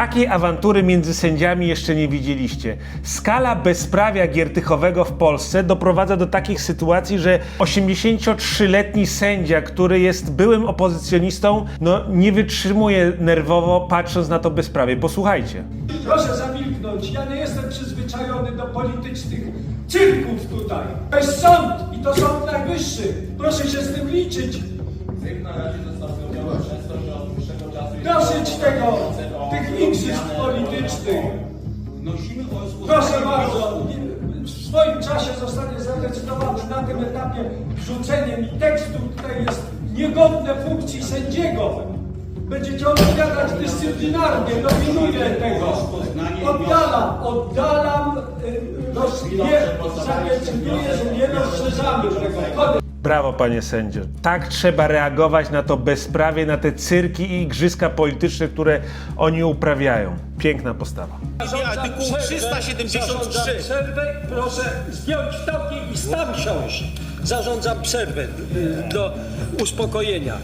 Takiej awantury między sędziami jeszcze nie widzieliście. Skala bezprawia giertychowego w Polsce doprowadza do takich sytuacji, że 83-letni sędzia, który jest byłym opozycjonistą, no nie wytrzymuje nerwowo patrząc na to bezprawie. Posłuchajcie. Proszę zamilknąć, ja nie jestem przyzwyczajony do politycznych cyrków tutaj. To jest sąd i to sąd najwyższy. Proszę się z tym liczyć. Cyrk na razie został Tego, tych igrzysk politycznych. Proszę bardzo, w swoim czasie zostanie zadecydowany na tym etapie wrzucenie mi tekstu, tutaj jest niegodne funkcji sędziego. Będziecie odpowiadać dyscyplinarnie, dominuję tego. Oddalam, oddalam, y, roz, nie, zadecyduję, że nie rozszerzamy tego. Brawo, panie sędzio. Tak trzeba reagować na to bezprawie, na te cyrki i igrzyska polityczne, które oni uprawiają. Piękna postawa. Artykuł Zarządzam 373. przerwę, proszę zdjąć toki i stam siąść. Zarządzam przerwę y, do uspokojenia.